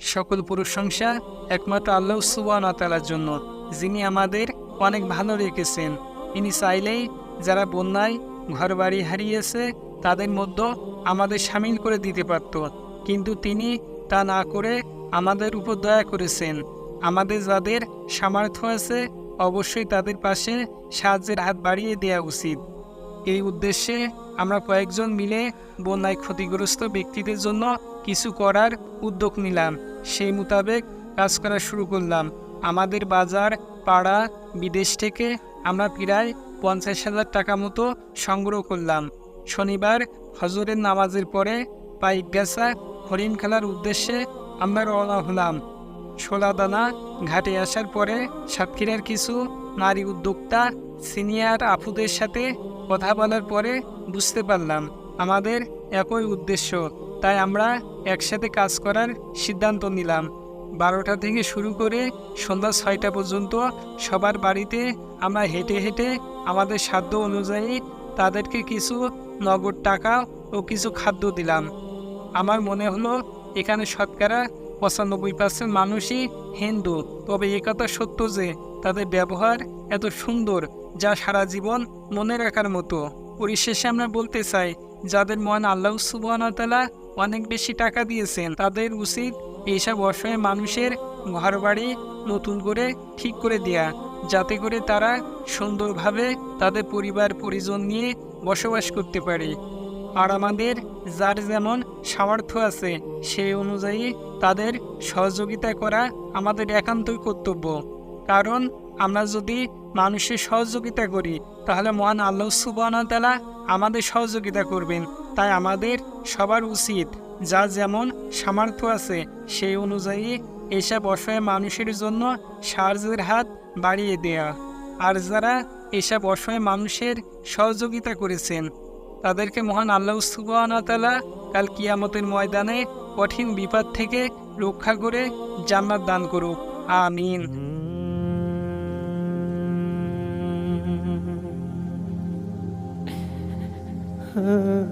সকল প্রশংসা একমাত্র আল্লাহ সুবান তালার জন্য, যিনি আমাদের অনেক ভালো রেখেছেন। তিনি চাইলেই যারা বন্যায় ঘরবাড়ি হারিয়েছে, তাদের মধ্যে আমাদের সামিল করে দিতে পারত। কিন্তু তিনি তা না করে আমাদের উপর দয়া করেছেন। আমাদের যাদের সামর্থ্য আছে, অবশ্যই তাদের পাশে সাহায্যের হাত বাড়িয়ে দেওয়া উচিত। এই উদ্দেশ্যে আমরা কয়েকজন মিলে বন্যায় ক্ষতিগ্রস্ত ব্যক্তিদের জন্য কিছু করার উদ্যোগ নিলাম। সেই মোতাবেক কাজ করা শুরু করলাম। আমাদের বাজার, পাড়া, বিদেশ থেকে আমরা প্রায় পঞ্চাশ হাজার টাকা মতো সংগ্রহ করলাম। শনিবার হজরের নামাজের পরে পাইক গাছা হরিণ খেলার উদ্দেশ্যে আমরা রওনা হলাম। সোলাদানা ঘাটে আসার পরে সাতক্ষীরার কিছু নারী উদ্যোক্তা, সিনিয়র আপুদের সাথে কথা বলার পরে বুঝতে পারলাম, আমাদের একই উদ্দেশ্য। তাই আমরা একসাথে কাজ করার সিদ্ধান্ত নিলাম। বারোটা থেকে শুরু করে সন্ধ্যা ছয়টা পর্যন্ত সবার বাড়িতে আমরা হেঁটে হেঁটে আমাদের সাধ্য অনুযায়ী তাদেরকে কিছু নগদ টাকা ও কিছু খাদ্য দিলাম। আমার মনে হলো এখানে শতকরা পঁচানব্বই পার্সেন্ট মানুষই হিন্দু, তবে একথা সত্য যে তাদের ব্যবহার এত সুন্দর যা সারা জীবন মনে রাখার মতো। পরিশেষে আমরা বলতে চাই, যাদের মন আল্লাহ সুবাহতালা অনেক বেশি টাকা দিয়েছেন। তাদের উচিত এইসব অসহায় মানুষের ঘরবাড়ি নতুন করে ঠিক করে দেয়া, যাতে করে তারা সুন্দরভাবে তাদের পরিবার, পরিজন নিয়ে বসবাস করতে পারে। আর আমাদের যার যেমন সামর্থ্য আছে, সেই অনুযায়ী তাদের সহযোগিতা করা আমাদের একান্তই কর্তব্য। কারণ আমরা যদি মানুষের সহযোগিতা করি, তাহলে মহান আল্লাহ সুবাহতালা আমাদের সহযোগিতা করবেন। তাই আমাদের সবার উচিত যা যেমন সামর্থ্য আছে, সেই অনুযায়ী এসব অসহায় মানুষের জন্য সাহায্যের হাত বাড়িয়ে দেয়া। আর যারা এসব অসহায় মানুষের সহযোগিতা করেছেন, তাদেরকে মহান আল্লাহ সুবাহতালা কাল কিয়ামতের ময়দানে কঠিন বিপদ থেকে রক্ষা করে জান্নাত দান করুক। আমিন। Uh...